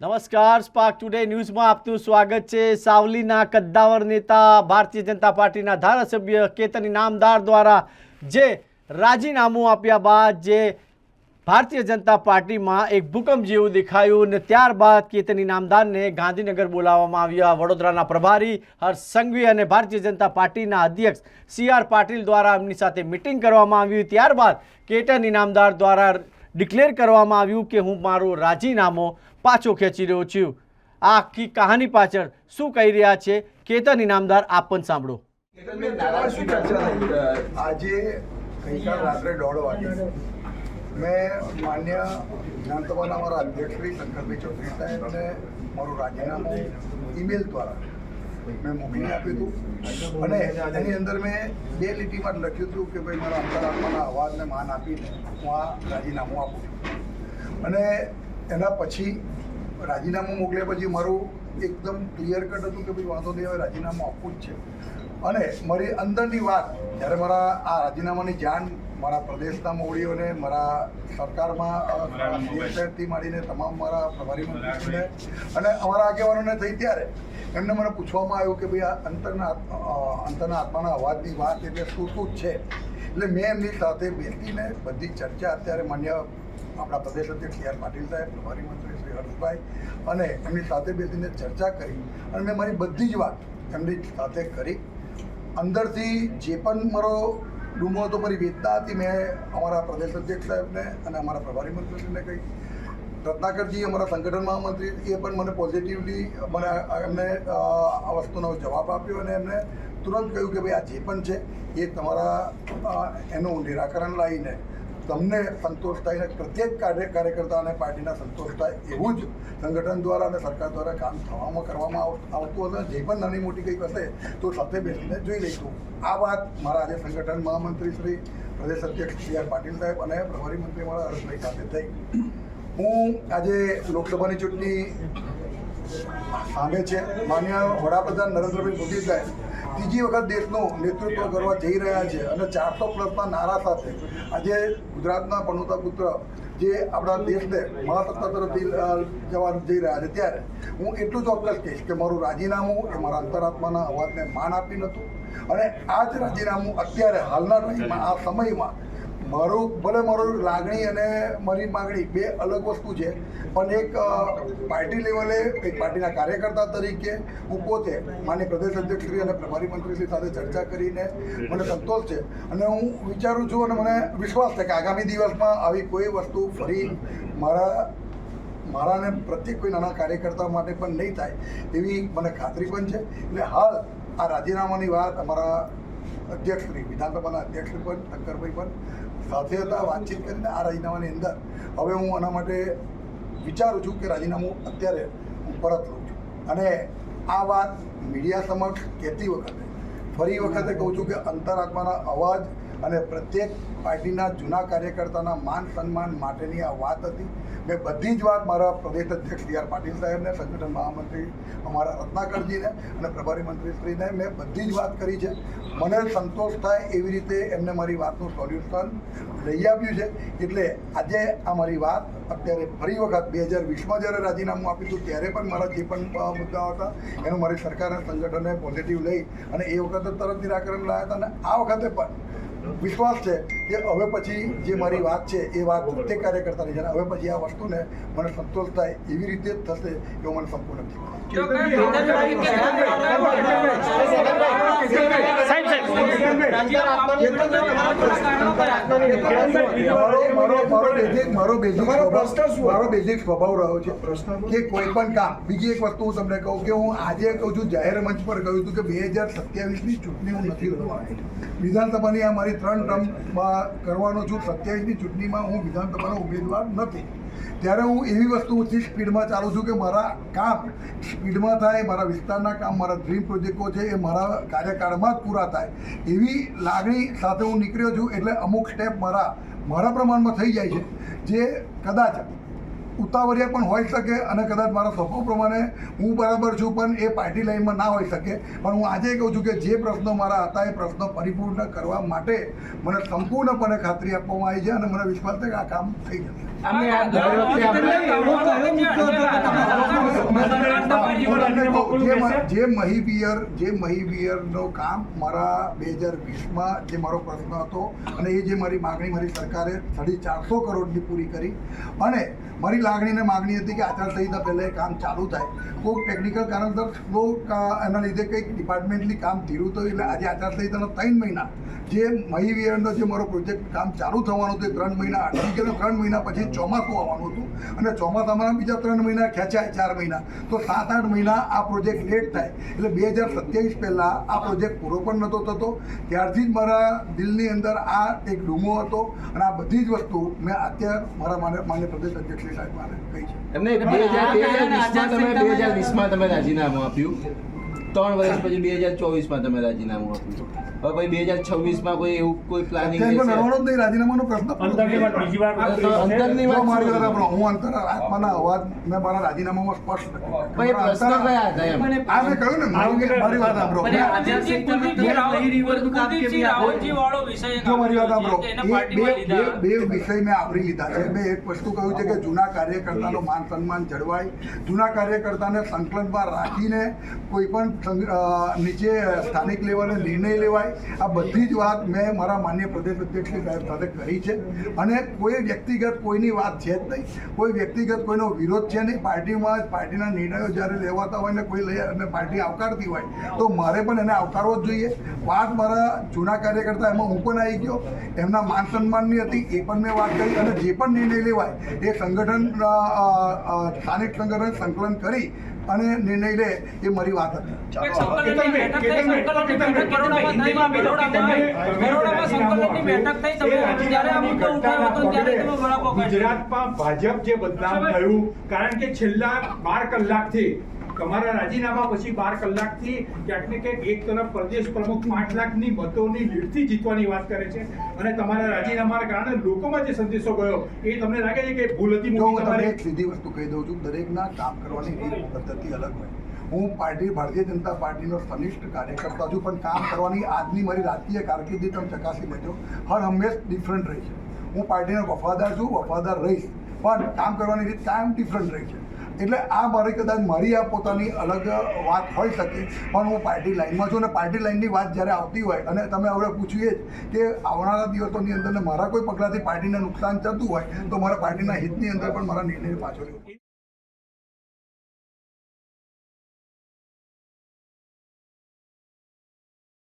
નમસ્કાર spark today ન્યૂઝમાં આપનું સ્વાગત છે. સાવલીના કદ્દાવર નેતા ભારતીય જનતા પાર્ટીના ધારાસભ્ય કેતન ઇનામદાર દ્વારા જે રાજીનામું આપ્યા બાદ જે ભારતીય જનતા પાર્ટીમાં એક ભૂકંપ જેવું દેખાયું અને ત્યારબાદ કેતન ઇનામદારને ગાંધીનગર બોલાવવામાં આવ્યા. વડોદરાના પ્રભારી હર્ષ સંઘવી અને ભારતીય જનતા પાર્ટીના અધ્યક્ષ સી આર પાટીલ દ્વારા એમની સાથે મિટિંગ કરવામાં આવ્યું. ત્યારબાદ કેતન ઇનામદાર દ્વારા ડિક્લેર કરવામાં આવ્યું કે હું મારું રાજીનામો પાછો ખેંચી રહ્યો છું. આ આખી કહાની પાછળ શું કહી રહ્યા છે? કેતન ઇનામદાર, આપ પણ સાંભળો. આજે રાત્રે દોઢ વાગે મેં માન્ય વિધાનસભાના અમારા અધ્યક્ષ શ્રી શંકરભાઈ ચૌધરી સાહેબને મારું રાજીનામું ઈમેલ દ્વારા મેં મોકલી આપ્યું હતું અને એની અંદર મેં બે લીટીમાં લખ્યું હતું કે ભાઈ, મારા અંતરાત્માના અવાજને માન આપીને હું આ રાજીનામું આપું છું. અને એના પછી રાજીનામું મોકલ્યા પછી મારું એકદમ ક્લિયર કટ હતું કે ભાઈ, વાંધો નહીં, હવે રાજીનામું આપવું જ છે. અને મારી અંદરની વાત, જ્યારે મારા આ રાજીનામાની જાણ મારા પ્રદેશના મોવડીઓને મારા સરકારમાં સીએસએફથી માંડીને તમામ મારા પ્રભારી મંત્રીઓને અને અમારા આગેવાનોને થઈ ત્યારે એમને મને પૂછવામાં આવ્યું કે ભાઈ આ અંતરના અંતરના આત્માના અવાજની વાત એટલે શું શું છે? એટલે મેં એમની સાથે બેસીને બધી ચર્ચા અત્યારે માન્ય આપણા પ્રદેશ અધ્યક્ષ સી આર પાટીલ સાહેબ પ્રભારી મંત્રી શ્રી હર્ષભાઈ અને એમની સાથે બેસીને ચર્ચા કરી અને મેં મારી બધી જ વાત એમની સાથે કરી. અંદરથી જે પણ મારો ડૂમો હતો મારી વેદના હતી મેં અમારા પ્રદેશ અધ્યક્ષ સાહેબને અને અમારા પ્રભારી મંત્રીને કહી. રત્નાકરજી, અમારા સંગઠન મહામંત્રી, એ પણ મને પોઝિટિવલી મને એમને આ વસ્તુનો જવાબ આપ્યો અને એમને તુરંત કહ્યું કે ભાઈ આ જે પણ છે એ તમારા એનું નિરાકરણ લાવીને તમને સંતોષ થાય ને પ્રત્યેક કાર્ય, કાર્યકર્તા અને પાર્ટીના સંતોષ થાય, એવું જ સંગઠન દ્વારા અને સરકાર દ્વારા કામ થવામાં, કરવામાં આવ- આવતું હશે જે પણ નાની મોટી કંઈક હશે, તો સાથે બેસીને જોઈ લઈશું. આ વાત મારા આજે સંગઠન મહામંત્રી શ્રી પ્રદેશ અધ્યક્ષ સી આર પાટીલ સાહેબ અને પ્રભારી મંત્રી મારા હર્ષભાઈ સાથે થઈ. હું આજે લોકસભાની ચૂંટણી સામે છે. માન્ય વડાપ્રધાન નરેન્દ્રભાઈ મોદી સાહેબ ત્રીજી વખત દેશનું નેતૃત્વ કરવા જઈ રહ્યા છે અને ચારસો પ્લસના નારા સાથે આજે ગુજરાતના પનોતા પુત્ર જે આપણા દેશને મહાસત્તા તરફથી અ, જવા જઈ રહ્યા છે ત્યારે હું એટલું ચોક્કસ કહીશ કે મારું રાજીનામું એ મારા અંતરાત્માના અવાજને માન આપી નહોતું અને આ જ રાજીનામું અત્યારે હાલના ટાઈમમાં આ સમયમાં મારું, ભલે મારું લાગણી અને મારી માગણી બે અલગ વસ્તુ છે, પણ એક પાર્ટી લેવલે, એક પાર્ટીના કાર્યકર્તા તરીકે હું પોતે માન્ય પ્રદેશ અધ્યક્ષશ્રી અને પ્રભારી મંત્રીશ્રી સાથે ચર્ચા કરીને મને સંતોષ છે. અને હું વિચારું છું અને મને વિશ્વાસ છે કે આગામી દિવસમાં આવી કોઈ વસ્તુ ફરી મારા મારાને પ્રત્યેક કોઈ નાના કાર્યકર્તા માટે પણ નહીં થાય, એવી મને ખાતરી પણ છે. એટલે હાલ આ રાજીનામાની વાત અમારા અધ્યક્ષશ્રી, વિધાનસભાના અધ્યક્ષશ્રી પણ, શંકરભાઈ પણ સાથે હતા, વાતચીત કરીને આ રાજીનામાની અંદર. હવે હું આના માટે વિચારું છું કે રાજીનામું અત્યારે હું પરત લઉં છું. અને આ વાત મીડિયા સમક્ષ કહેતી વખતે ફરી વખતે કહું છું કે અંતરાત્માના અવાજ અને પ્રત્યેક પાર્ટીના જૂના કાર્યકર્તાના માન સન્માન માટેની આ વાત હતી. મેં બધી જ વાત મારા પ્રદેશ અધ્યક્ષ સી આર પાટીલ સાહેબને, સંગઠન મહામંત્રી અમારા રત્નાકરજીને અને પ્રભારી મંત્રીશ્રીને મેં બધી જ વાત કરી છે. મને સંતોષ થાય એવી રીતે એમને મારી વાતનું સોલ્યુશન લઈ આવ્યું છે. એટલે આજે આ મારી વાત અત્યારે ફરી વખત બે હજાર વીસમાં જ્યારે રાજીનામું આપ્યું હતું, ત્યારે પણ મારા જે પણ મુદ્દાઓ હતા, એનું મારી સરકાર સંગઠને પોઝિટિવ લઈ અને એ વખતે તરત નિરાકરણ લાવ્યા હતા અને આ વખતે પણ વિશ્વાસ છે કે હવે પછી જે મારી વાત છે એ વાત તે કાર્યકર્તાની છે. હવે પછી આ વસ્તુને મને સંતોષ થાય એવી રીતે જ થશે એવું મને સંપૂર્ણ મારો બેઝિક સ્વભાવ રહ્યો છે પ્રશ્ન? કે કોઈ પણ કામ બીજી એક વસ્તુ હું તમને કહું કે હું આજે કહું છું જાહેર મંચ પર કહ્યું હતું કે બે હજાર સત્યાવીસની ચૂંટણી હું નથી લડવા વિધાનસભાની આ મારી ત્રણ ટર્મમાં કરવાનો છું. સત્યાવીસની ચૂંટણીમાં હું વિધાનસભાનો ઉમેદવાર નથી. ત્યારે હું એવી વસ્તુથી સ્પીડમાં ચાલું છું કે મારા કામ સ્પીડમાં થાય, મારા વિસ્તારના કામ, મારા ડ્રીમ પ્રોજેક્ટો છે એ મારા કાર્યકાળમાં જ પૂરા થાય. એવી લાગણી સાથે હું નીકળ્યો છું એટલે અમુક સ્ટેપ મારા મારા પ્રમાણમાં થઈ જાય છે. જે કદાચ ઉતાવળિયા પણ હોઈ શકે અને કદાચ મારા સ્વભાવ પ્રમાણે હું બરાબર છું, પણ એ પાર્ટી લાઈનમાં ના હોઈ શકે. પણ હું આજે કહું છું કે જે પ્રશ્નો મારા હતા, એ પ્રશ્નો પરિપૂર્ણ કરવા માટે મને સંપૂર્ણપણે ખાતરી આપવામાં આવી છે અને મને વિશ્વાસ છે કે આ કામ થઈ જશે અમે આ દર વખતે આપણે જે મોકલવું મ- જે મહીવિયર જે કામ મારા બે હજાર વીસમાં જે મારો પ્રશ્ન હતો અને એ જે મારી માગણી મારી સરકારે સાડી ચારસો કરોડની પૂરી કરી અને મારી લાગણીને માગણી હતી કે આચારસંહિતા પહેલાં એ કામ ચાલુ થાય. કોઈક ટેકનિકલ કારણસર સ્લો એના લીધે કંઈક ડિપાર્ટમેન્ટલી કામ ધીરું થયું એટલે આજે આચારસંહિતાના ત્રણ મહિના જે મહીવિયરનો જે મારો પ્રોજેક્ટ કામ ચાલુ થવાનું હતું એ ત્રણ મહિના અટકી ગયેલો ત્રણ મહિના પછી ચોમાસું આવવાનું હતું અને ચોમાસામાં બીજા ત્રણ મહિના ખેંચાય ચાર મહિના. તો સાત આઠ મહિના આ પ્રોજેક્ટ લેટ થાય. એટલે બે હજાર સત્યાવીસ પહેલાં આ પ્રોજેક્ટ પૂરો પણ નહોતો થતો. ત્યારથી જ મારા દિલની અંદર આ એક ડૂમો હતો અને આ બધી જ વસ્તુ મેં અત્યારે મારા માન્ય માન્ય પ્રદેશ અધ્યક્ષ સાહેબ મારે કહી છે. એમને બે હજાર વીસમાં તમે બે હજાર વીસમાં તમે રાજીનામું આપ્યું. ત્રણ વર્ષ પછી બે હજાર ચોવીસમાં તમે રાજીનામું આપ્યું. બે હજાર છવ્વીસમાં કોઈ એવું કોઈ પ્લાનિંગ નહીં રાજીનામાનો પ્રશ્ન. બીજી વાર વાત મારી વાત હું અંતર આત્માના અવાજ મેં મારા રાજીનામામાં સ્પષ્ટ મારા પ્રશ્ન કયા હતા એમ? આ મેં કહ્યું ને મારી વાત જો મારી વાત બે વિષય મેં આવરી લીધા છે. મેં એક વસ્તુ કહ્યું છે કે જૂના કાર્યકર્તાનો માન સન્માન જળવાય. જૂના કાર્યકર્તાને સંકલનમાં રાખીને કોઈ પણ નીચે સ્થાનિક લેવલે નિર્ણય લેવાય. આ બધી જ વાત મેં મારા માન્ય પ્રદેશ અધ્યક્ષ સાહેબ સાથે કરી છે. અને કોઈ વ્યક્તિગત કોઈની વાત છે જ નહીં. કોઈ વ્યક્તિગત કોઈનો વિરોધ છે નહીં. પાર્ટીમાં, પાર્ટીના નિર્ણયો જ્યારે લેવાતા હોય ને કોઈ લઈ અને પાર્ટી આવકારતી હોય, તો મારે પણ એને આવકારવો જ જોઈએ. વાત મારા જૂના કાર્યકર્તા એમાં હું પણ આવી ગયો. એમના માન સન્માનની હતી, એ પણ મેં વાત કરી અને જે પણ નિર્ણય લેવાય, એ સંગઠન સ્થાનિક સંગઠન સંકલન કરી અને નિર્ણય લે એ મારી વાત હતી. ગુજરાતમાં ભાજપ જે બદનામ થયું કારણ કે છેલ્લા બાર કલાકથી તમારા રાજીનામા પછી બાર કલાકથી ક્યાંક ને ક્યાંક એક તરફ પ્રદેશ પ્રમુખ પાંચ લાખની મતોની લીડથી જીતવાની વાત કરે છે. અને તમારા રાજીનામાના કારણે લોકોમાં જે સંદેશો ગયો એ તમને લાગે છે કે ભૂલ હતી? હું તમને એક સીધી વસ્તુ કહી દઉં છું દરેકના કામ કરવાની રીત પદ્ધતિ અલગ હોય. હું પાર્ટી ભારતીય જનતા પાર્ટીનો સનિષ્ઠ કાર્યકર્તા છું પણ કામ કરવાની આજની મારી રાજકીય કારકિર્દી તમે ચકાસી લેજો હર હંમેશ ડિફરન્ટ રહી છે. હું પાર્ટીનો વફાદાર છું વફાદાર રહીશ. પણ કામ કરવાની રીત કાયમ ડિફરન્ટ રહી છે. એટલે આ મારે કદાચ મારી આ પોતાની અલગ વાત હોઈ શકે, પણ હું પાર્ટી લાઈનમાં છું અને પાર્ટી લાઈનની વાત જ્યારે આવતી હોય અને તમે હવે પૂછ્યું જ કે આવનારા દિવસોની અંદર મારા કોઈ પગલાંથી પાર્ટીને નુકસાન થતું હોય, તો મારા પાર્ટીના હિતની અંદર પણ મારા નિર્ણય પાછો લેવો.